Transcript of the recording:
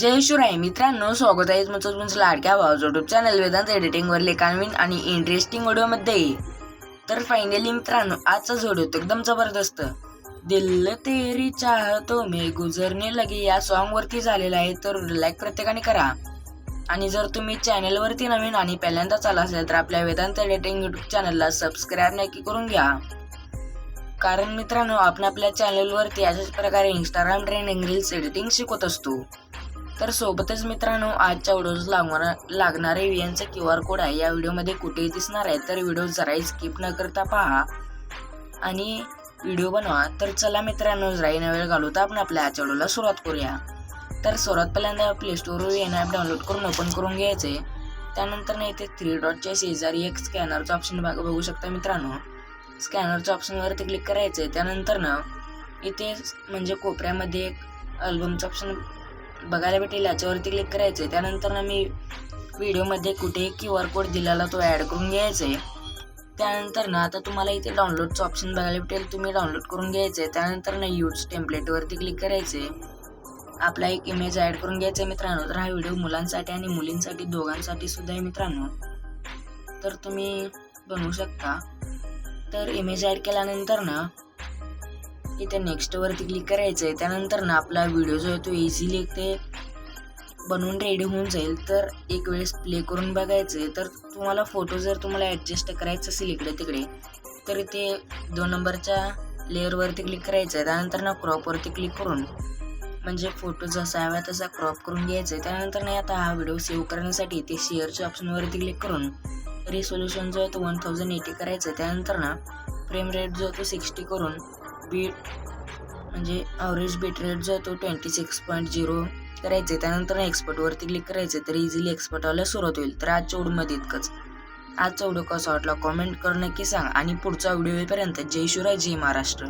जय शिवराय मित्रांनो स्वागत आहे तुमचं तुमचं लाडक्या भावाचं युट्यूब चॅनल वेदांत एडिटिंगवर लेखानवीन आणि इंटरेस्टिंग व्हिडिओमध्ये तर फायनली मित्रांनो आजचा व्हिडिओ तो एकदम जबरदस्त. दिल तेरी चाहतो मे गुजरने लगे या सॉन्ग वरती झालेला आहे तर लाईक प्रत्येकाने करा. आणि जर तुम्ही चॅनलवरती नवीन आणि पहिल्यांदाच आला असेल तर आपल्या वेदांत एडिटिंग यूट्यूब चॅनलला सबस्क्राईब नक्की करून घ्या. कारण मित्रांनो आपण आपल्या चॅनलवरती अशाच प्रकारे इंस्टाग्राम ट्रेंडिंग रील्स एडिटिंग शिकवत असतो. तर सोबतच मित्रांनो आजच्या व्हिडिओज लागणार लागणारे व्हीएनचा क्यू आर कोड आहे. या व्हिडिओमध्ये कुठेही दिसणार आहे तर व्हिडिओ जराही स्किप न करता पहा आणि व्हिडिओ बनवा. तर चला मित्रांनो जराही न वेळ घालवता आपण आपल्या आजच्या व्हिडिओला सुरुवात करूया. तर सर्वात पहिल्यांदा प्ले स्टोरवर एन ॲप डाउनलोड करून ओपन करून घ्यायचे. त्यानंतर ना इथे थ्री डॉटच्या शेजारी एक स्कॅनरचं ऑप्शन बघ बघू शकता मित्रांनो. स्कॅनरच्या ऑप्शनवरती क्लिक करायचं आहे त्यानंतर ना इथे म्हणजे कोपऱ्यामध्ये एक अल्बमचं ऑप्शन बघायला भेटेल याच्यावरती क्लिक करायचं आहे त्यानंतर ना मी व्हिडिओमध्ये कुठे क्यू आर कोड दिलेला तो ॲड करून घ्यायचा आहे त्यानंतर ना आता तुम्हाला इथे डाउनलोडचं ऑप्शन बघायला भेटेल तुम्ही डाउनलोड करून घ्यायचं आहे त्यानंतर ना यूज टेम्पलेटवरती क्लिक करायचं आहे आपला एक इमेज ॲड करून घ्यायचा आहे मित्रांनो. तर हा व्हिडिओ मुलांसाठी आणि मुलींसाठी दोघांसाठी सुद्धा आहे मित्रांनो. तर तुम्ही बनवू शकता. तर इमेज ॲड केल्यानंतर ना इथे नेक्स्टवरती क्लिक करायचं आहे त्यानंतर ना आपला व्हिडिओ जो आहे तो इझिली ते बनवून रेडी होऊन जाईल. तर एक वेळेस प्ले करून बघायचं आहे तर तुम्हाला फोटो जर तुम्हाला ॲडजस्ट करायचं असेल इकडे तिकडे तर इथे दोन नंबरच्या लेअरवरती क्लिक करायचं आहे त्यानंतर ना क्रॉपवरती क्लिक करून म्हणजे फोटो जसा हवा तसा क्रॉप करून घ्यायचा आहे त्यानंतर नाही आता हा व्हिडिओ सेव्ह करण्यासाठी ते शेअरच्या ऑप्शनवरती क्लिक करून रिसोल्युशन जो आहे तो वन थाउजंड एटी करायचं आहे त्यानंतर ना फ्रेम रेट जो आहे तो सिक्स्टी करून बीट म्हणजे अवरेज बीट रेट जो आहे तो ट्वेंटी सिक्स पॉईंट झिरो करायचे त्यानंतर एक्सपर्टवरती क्लिक करायचं तर इझिली एक्सपर्टवाला सुरुवात होईल. तर आजच्या व्हिडिओमध्ये इतकंच. आजचा व्हिडिओ कसा वाटला? कॉमेंट कर नक्की सांग. आणि पुढचा व्हिडिओ येईपर्यंत जय शिवराय जय महाराष्ट्र.